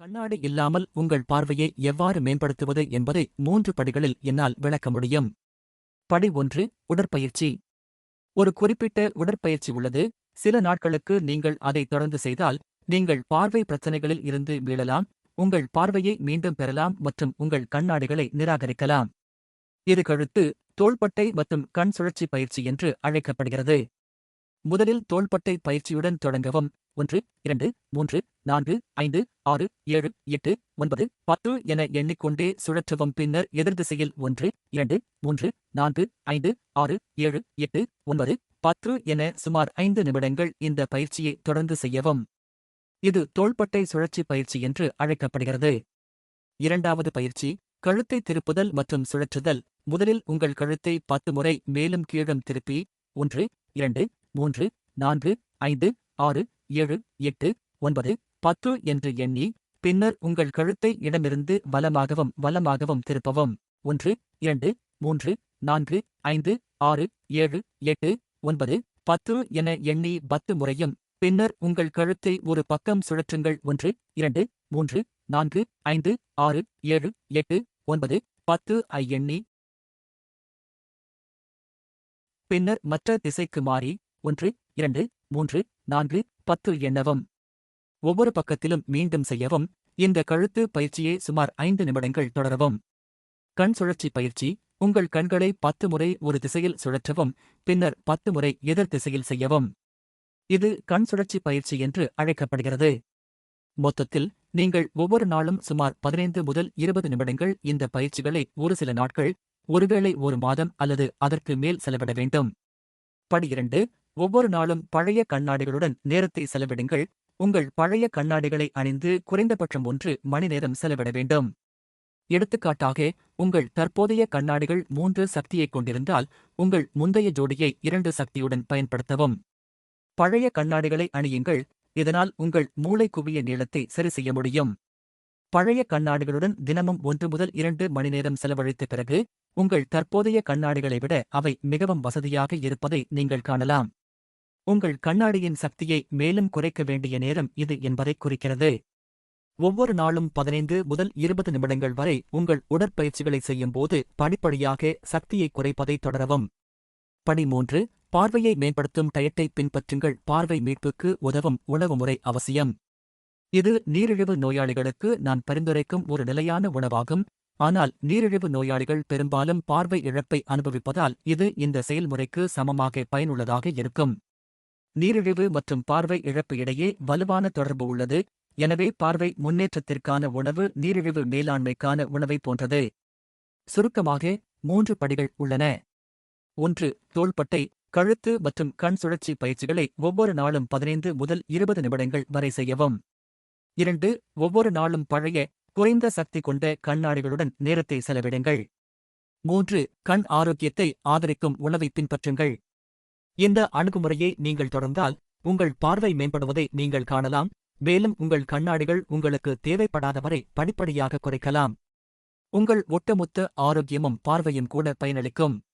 கண்ணாடி இல்லாமல் உங்கள் பார்வையை எவ்வாறு மேம்படுத்துவது என்பதை மூன்று படிகளில் என்னால் விளக்க முடியும். படி ஒன்று உடற்பயிற்சி. ஒரு குறிப்பிட்ட உடற்பயிற்சி உள்ளது. சில நாட்களுக்கு நீங்கள் அதை தொடர்ந்து செய்தால் நீங்கள் பார்வை பிரச்சனைகளில் இருந்து மீளலாம் உங்கள் பார்வையை மீண்டும் பெறலாம் மற்றும் உங்கள் கண்ணாடிகளை நிராகரிக்கலாம். இது கழுத்து தோள்பட்டை மற்றும் கண் சுழற்சி பயிற்சி என்று அழைக்கப்படுகிறது. முதலில் தோள்பட்டை பயிற்சியுடன் தொடங்கவும். ஒன்று இரண்டு மூன்று நான்கு ஐந்து ஆறு ஏழு எட்டு ஒன்பது பத்து என எண்ணிக்கொண்டே சுழற்றவும். பின்னர் எதிர் திசையில் ஒன்று இரண்டு மூன்று நான்கு ஐந்து ஆறு ஏழு எட்டு ஒன்பது பத்து என சுமார் ஐந்து நிமிடங்கள் இந்த பயிற்சியை தொடர்ந்து செய்யவும். இது தோள்பட்டை சுழற்சி பயிற்சி என்று அழைக்கப்படுகிறது. இரண்டாவது பயிற்சி கழுத்தை திருப்புதல் மற்றும் சுழற்றுதல். முதலில் உங்கள் கழுத்தை பத்து முறை மேலும் கீழும் திருப்பி ஒன்று இரண்டு மூன்று நான்கு ஐந்து ஆறு ஏழு எட்டு ஒன்பது பத்து என்று எண்ணி பின்னர் உங்கள் கழுத்தை இடமிருந்து வலமாகவும் வலமாகவும் திருப்பவும். ஒன்று இரண்டு மூன்று நான்கு ஐந்து ஆறு ஏழு எட்டு ஒன்பது பத்து என எண்ணி பத்து முறையும் பின்னர் உங்கள் கழுத்தை ஒரு பக்கம் சுழற்றுங்கள். ஒன்று இரண்டு மூன்று நான்கு ஐந்து ஆறு ஏழு எட்டு ஒன்பது பத்து ஐ எண்ணி பின்னர் மற்ற திசைக்கு மாறி ஒன்று இரண்டு மூன்று நான்கு பத்து எண்ணவும். ஒவ்வொரு பக்கத்திலும் மீண்டும் செய்யவும் இந்த கழுத்து பயிற்சியை சுமார் ஐந்து நிமிடங்கள் தொடரவும். கண் சுழற்சி பயிற்சி உங்கள் கண்களை பத்து முறை ஒரு திசையில் சுழற்றவும் பின்னர் பத்து முறை எதிர் திசையில் செய்யவும். இது கண் சுழற்சி பயிற்சி என்று அழைக்கப்படுகிறது. மொத்தத்தில் நீங்கள் ஒவ்வொரு நாளும் சுமார் பதினைந்து முதல் இருபது நிமிடங்கள் இந்த பயிற்சிகளை ஒரு சில நாட்கள் ஒருவேளை ஒரு மாதம் அல்லது அதற்கு மேல் செலவிட வேண்டும். படி இரண்டு ஒவ்வொரு நாளும் பழைய கண்ணாடிகளுடன் நேரத்தை செலவிடுங்கள். உங்கள் பழைய கண்ணாடிகளை அணிந்து குறைந்தபட்சம் ஒன்று மணி நேரம் செலவிட வேண்டும். எடுத்துக்காட்டாக உங்கள் தற்போதைய கண்ணாடிகள் மூன்று சக்தியைக் கொண்டிருந்தால் உங்கள் முந்தைய ஜோடியை இரண்டு சக்தியுடன் பயன்படுத்தவும். பழைய கண்ணாடிகளை அணியுங்கள் இதனால் உங்கள் மூளை குவிய நீளத்தை சரி செய்ய முடியும். பழைய கண்ணாடிகளுடன் தினமும் ஒன்று முதல் இரண்டு மணி நேரம் செலவழித்த பிறகு உங்கள் தற்போதைய கண்ணாடிகளை விட அவை மிகவும் வசதியாக இருப்பதை நீங்கள் காணலாம். உங்கள் கண்ணாடியின் சக்தியை மேலும் குறைக்க வேண்டிய நேரம் இது என்பதை குறிக்கிறது. ஒவ்வொரு நாளும் பதினைந்து முதல் இருபது நிமிடங்கள் வரை உங்கள் உடற்பயிற்சிகளை செய்யும்போது படிப்படியாக சக்தியை குறைப்பதை தொடரவும். படி மூன்று பார்வையை மேம்படுத்தும் டயட்டை பின்பற்றுங்கள். பார்வை மீட்புக்கு உதவும் உணவு முறை அவசியம். இது நீரிழிவு நோயாளிகளுக்கு நான் பரிந்துரைக்கும் ஒரு நிலையான உணவாகும். ஆனால் நீரிழிவு நோயாளிகள் பெரும்பாலும் பார்வை இழப்பை அனுபவிப்பதால் இது இந்த செயல்முறைக்கு சமமாக பயனுள்ளதாக இருக்கும். நீரிழிவு மற்றும் பார்வை இழப்பு இடையே வலுவான தொடர்பு உள்ளது. எனவே பார்வை முன்னேற்றத்திற்கான உணவு நீரிழிவு மேலாண்மைக்கான உணவை போன்றது. சுருக்கமாக மூன்று படிகள் உள்ளன. ஒன்று தோள்பட்டை கழுத்து மற்றும் கண் சுழற்சி பயிற்சிகளை ஒவ்வொரு நாளும் பதினைந்து முதல் இருபது நிமிடங்கள் வரை செய்யவும். இரண்டு ஒவ்வொரு நாளும் பழைய குறைந்த சக்தி கொண்ட கண்ணாடிகளுடன் நேரத்தை செலவிடுங்கள். மூன்று கண் ஆரோக்கியத்தை ஆதரிக்கும் உணவை பின்பற்றுங்கள். இந்த அணுகுமுறையை நீங்கள் தொடர்ந்தால் உங்கள் பார்வை மேம்படுவதை நீங்கள் காணலாம் மேலும் உங்கள் கண்ணாடிகள் உங்களுக்கு தேவைப்படாத வரை படிப்படியாக குறைக்கலாம். உங்கள் ஒட்டுமொத்த ஆரோக்கியமும் பார்வையும் கூட பயனளிக்கும்.